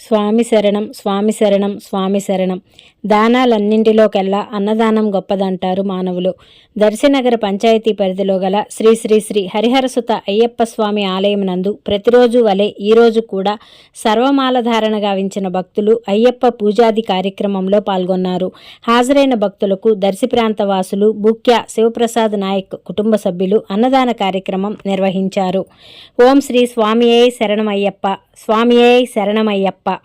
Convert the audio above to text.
స్వామి శరణం స్వామి శరణం స్వామి శరణం. దానాలన్నింటిలోకెల్లా అన్నదానం గొప్పదంటారు మానవులు. దర్శనగర పంచాయతీ పరిధిలో గల శ్రీ శ్రీ శ్రీ హరిహరసుత అయ్యప్ప స్వామి ఆలయం నందు ప్రతిరోజు వలె ఈరోజు కూడా సర్వమాల ధారణ గావించిన భక్తులు అయ్యప్ప పూజాది కార్యక్రమంలో పాల్గొన్నారు. హాజరైన భక్తులకు దర్శి ప్రాంత వాసులు బుక్య శివప్రసాద్ నాయక్ కుటుంబ సభ్యులు అన్నదాన కార్యక్రమం నిర్వహించారు. ఓం శ్రీ స్వామియే శరణమయ్యప్ప స్వామియే శరణమయ్యప్ప.